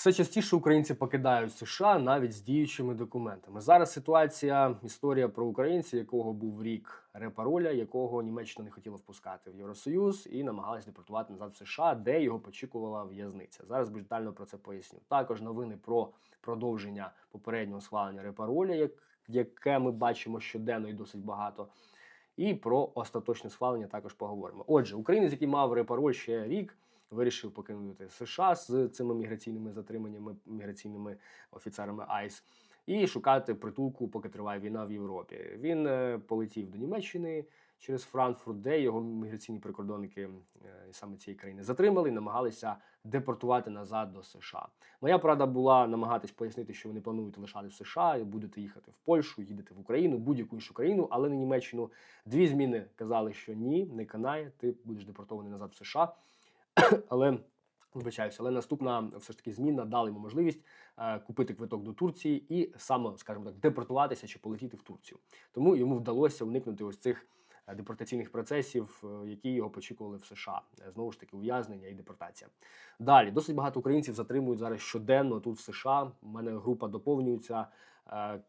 Все частіше українці покидають США навіть з діючими документами. Зараз ситуація, історія про українця, якого був рік репароля, якого Німеччина не хотіла впускати в Євросоюз і намагалась депортувати назад в США, де його очікувала в'язниця. Зараз більш детально про це поясню. Також новини про продовження попереднього схвалення репароля, як, яке ми бачимо щоденно і досить багато. І про остаточне схвалення також поговоримо. Отже, українець, який мав репароль ще рік, вирішив покинути США з цими міграційними затриманнями, міграційними офіцерами АЙС і шукати притулку, поки триває війна в Європі. Він е, полетів до Німеччини через Франкфурт, де його міграційні прикордонники е, саме цієї країни затримали і намагалися депортувати назад до США. Моя порада була намагатись пояснити, що ви не плануєте лишати США, і будете їхати в Польщу, їдете в Україну, будь-яку іншу країну, але не Німеччину. Дві зміни казали, що ні, не канає, ти будеш депортований назад в США. Але вибачаюся, але наступна все ж таки зміна дала йому можливість е, купити квиток до Турції і саме, скажімо так, депортуватися чи полетіти в Турцію. Тому йому вдалося уникнути ось цих е, депортаційних процесів, е, які його очікували в США. Е, Знову ж таки, ув'язнення і депортація. Далі досить багато українців затримують зараз щоденно тут в США. У мене група доповнюється.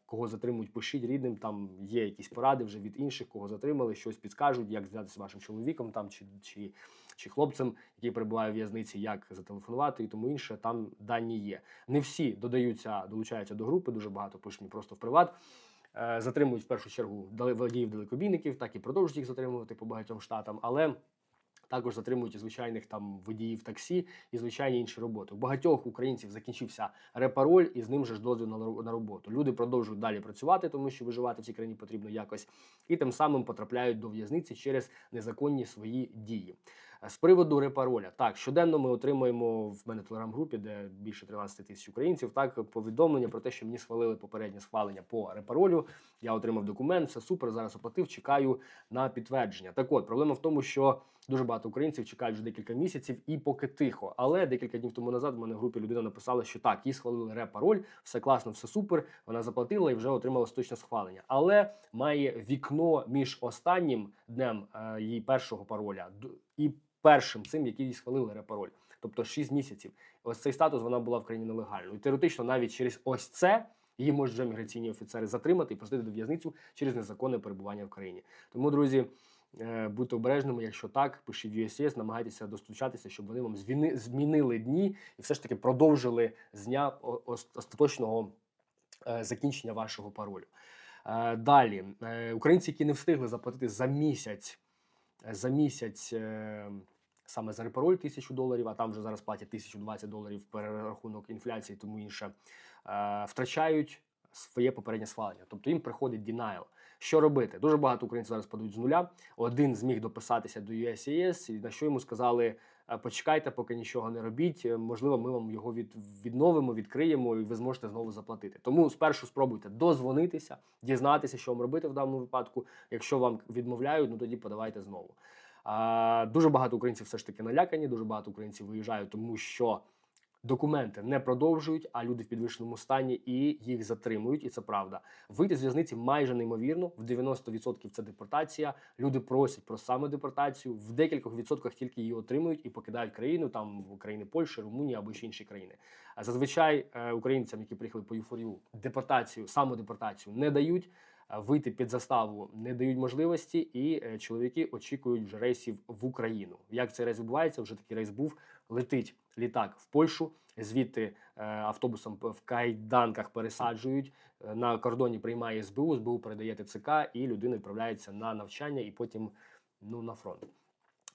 Кого затримують, пишіть рідним. Там є якісь поради вже від інших, кого затримали, щось підскажуть, як зв'язатися з вашим чоловіком там чи, чи, чи хлопцем, який перебуває в в'язниці, як зателефонувати і тому інше. Там дані є. Не всі додаються, долучаються до групи. Дуже багато пишуть просто в приват. Е, Затримують в першу чергу водіїв далекобійників, так і продовжують їх затримувати по багатьом штатам, але також затримують і звичайних там водіїв таксі і звичайні інші роботи. У багатьох українців закінчився репароль, і з ним же ж дозвіл на роботу. Люди продовжують далі працювати, тому що виживати в цій країні потрібно якось, і тим самим потрапляють до в'язниці через незаконні свої дії. Е, З приводу репароля, так щоденно ми отримуємо в мене телеграм-групі, де більше 13 тисяч українців. Так повідомлення про те, що мені схвалили попереднє схвалення по репаролю. Я отримав документ, все супер. Зараз оплатив. Чекаю на підтвердження. Так от проблема в тому, що дуже багато українців чекають вже декілька місяців і поки тихо. Але декілька днів тому назад в мене в групі людина написала, що так, їй схвалили репароль, все класно, все супер. Вона заплатила і вже отримала точне схвалення. Але має вікно між останнім днем е, її першого пароля і першим цим, який їй схвалили репароль. Тобто 6 місяців. Ось цей статус вона була в країні нелегально. І теоретично навіть через ось це її можуть вже міграційні офіцери затримати і посадити до в'язницю через незаконне перебування в країні. Тому, друзі, будьте обережними, якщо так, пишіть в намагайтеся достучатися, щоб вони вам змінили дні і все ж таки продовжили з дня остаточного е, закінчення вашого паролю. Е, Далі, е, українці, які не встигли заплатити за місяць, е, за місяць е, саме за репароль тисячу доларів, а там вже зараз платять 1020 доларів перерахунок інфляції, тому інше, е, втрачають своє попереднє схвалення. Тобто їм приходить denial. Що робити? Дуже багато українців зараз подають з нуля. Один зміг дописатися до USCIS, і на що йому сказали: «Е, почекайте, поки нічого не робіть. е, Можливо, ми вам його від, відновимо, відкриємо, і ви зможете знову заплатити. Тому спершу спробуйте дозвонитися, дізнатися, що вам робити в даному випадку. Якщо вам відмовляють, ну тоді подавайте знову. А, дуже багато українців все ж таки налякані, дуже багато українців виїжджають, тому що документи не продовжують, а люди в підвищеному стані і їх затримують, і це правда. Вийти з в'язниці майже неймовірно. В 90% це депортація. Люди просять про саме депортацію. В декількох відсотках тільки її отримують і покидають країну, там країни Польщі, Румунії або ще інші країни. Зазвичай е, українцям, які приїхали по юфорію, депортацію, самодепортацію не дають. Е, Вийти під заставу не дають можливості, і е, чоловіки очікують вже рейсів в Україну. Як цей рейс відбувається? Вже такий рейс був. Летить літак в Польщу, звідти е, автобусом в кайданках пересаджують. На кордоні приймає СБУ, СБУ передає ТЦК, і людина відправляється на навчання і потім ну, на фронт.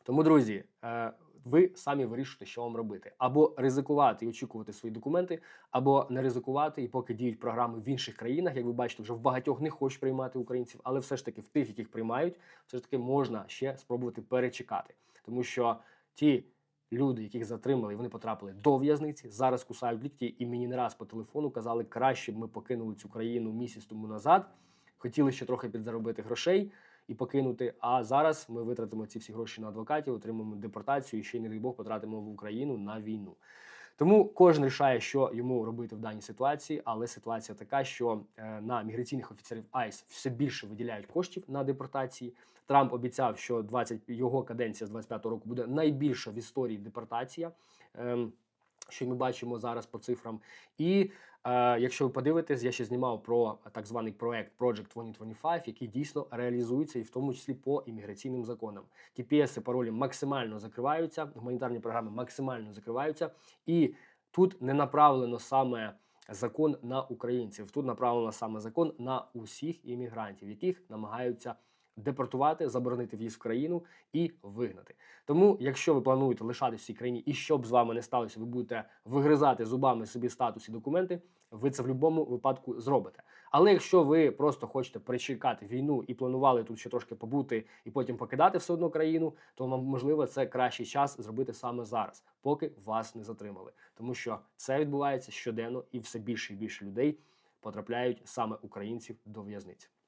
Тому, друзі, е, ви самі вирішуєте, що вам робити: або ризикувати і очікувати свої документи, або не ризикувати, і поки діють програми в інших країнах, як ви бачите, вже в багатьох не хочуть приймати українців, але все ж таки в тих, яких приймають, все ж таки можна ще спробувати перечекати, тому що ті. Люди, яких затримали, вони потрапили до в'язниці, зараз кусають лікті, і мені не раз по телефону казали, краще б ми покинули цю країну місяць тому назад. Хотіли ще трохи підзаробити грошей і покинути. А зараз ми витратимо ці всі гроші на адвокатів, отримаємо депортацію і ще не дай Бог потратимо в Україну на війну. Тому кожен рішає, що йому робити в даній ситуації, але ситуація така, що е, на міграційних офіцерів АЙС все більше виділяють коштів на депортації. Трамп обіцяв, що 20, його каденція з 25 року буде найбільша в історії депортація. Що ми бачимо зараз по цифрам. І е, якщо ви подивитесь, я ще знімав про так званий проект Project 2025, який дійсно реалізується, і в тому числі по імміграційним законам. TPS і паролі максимально закриваються, гуманітарні програми максимально закриваються, і тут не направлено саме закон на українців. Тут направлено саме закон на усіх іммігрантів, яких намагаються депортувати, заборонити в'їзд в країну і вигнати. Тому, якщо ви плануєте лишатися в цій країні, і щоб з вами не сталося, ви будете вигризати зубами собі статус і документи, ви це в будь-якому випадку зробите. Але якщо ви просто хочете перечекати війну і планували тут ще трошки побути і потім покидати все одно країну, то можливо це кращий час зробити саме зараз, поки вас не затримали, тому що це відбувається щоденно, і все більше і більше людей потрапляють саме українців до в'язниці.